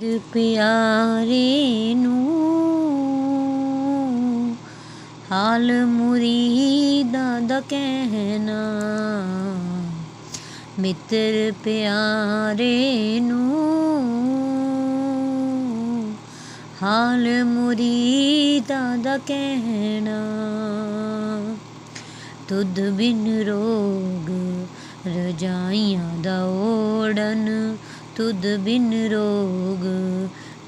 ਤੇਰੇ ਪਿਆਰੇ ਨੂੰ, ਹਾਲ ਮੁਰੀਦਾਂ ਦਾ ਕਹਿਣਾ। ਮਿੱਤਰ ਪਿਆਰੇ ਨੂੰ, ਹਾਲ ਮੁਰੀਦਾਂ ਦਾ ਕਹਿਣਾ। ਤੁਧ ਬਿਨ ਰੋਗ ਰਜਾਈਆਂ ਦਾ ਓੜਨ ਤੁਧ ਬਿਨ ਰੋਗ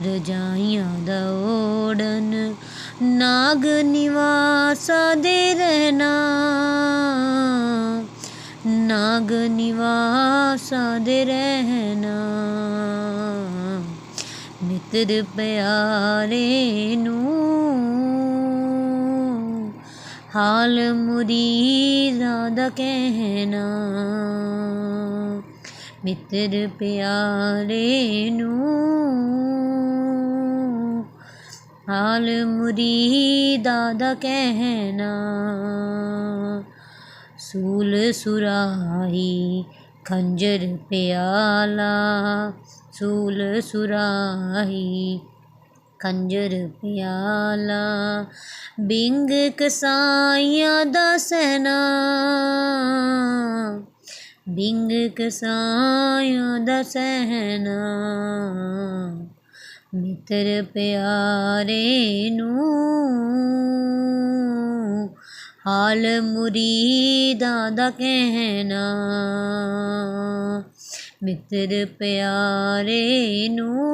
ਰਜਾਈਆਂ ਦਾ ਓੜਨ। ਨਾਗ ਨਿਵਾਸਾ ਦੇ ਰਹਿਣਾ। ਨਾਗ ਨਿਵਾਸਾ ਦੇ ਰਹਿਣਾ। ਮਿੱਤਰ ਪਿਆਰੇ ਨੂੰ ਹਾਲ ਮੁਰੀਦਾਂ ਦਾ ਕਹਿਣਾ। ਮਿੱਤਰ ਪਿਆਰੇ ਨੂੰ, ਹਾਲ ਮੁਰੀਦਾਂ ਦਾ ਕਹਿਣਾ, ਸੂਲ ਸੁਰਾਹੀ ਖੰਜਰ ਪਿਆਲਾ, ਸੂਲ ਸੁਰਾਹੀ ਖੰਜਰ ਪਿਆਲਾ, ਬਿੰਗ ਕਸਾਈਆਂ ਦਾ ਸਹਿਨਾ ਬਿੰਗ ਕਸਾਈਆਂ ਦਾ ਸਹਿਣਾ ਮਿੱਤਰ ਪਿਆਰੇ ਨੂੰ, ਹਾਲ ਮੁਰੀਦਾਂ ਦਾ ਕਹਿਣਾ, ਮਿੱਤਰ ਪਿਆਰੇ ਨੂੰ,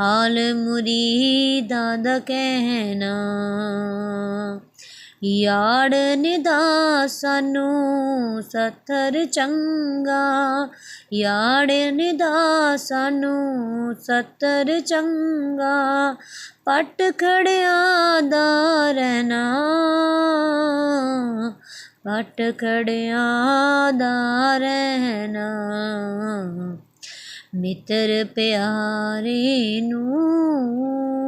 ਹਾਲ ਮੁਰੀਦਾਂ ਦਾ ਕਹਿਣਾ। ਯਾੜ ਨਿਦਾ ਸਾਨੂੰ ਸਤਰ ਚੰਗਾ। ਯਾੜ ਨਿਦਾ ਸਾਨੂੰ ਸਤਰ ਚੰਗਾ। ਪਟ ਖੜਿਆਂ ਦਾ ਰਹਿਣਾ ਪਟ ਖੜਿਆਂ ਦਾ ਰਹਿਣਾ ਮਿੱਤਰ ਪਿਆਰੇ ਨੂੰ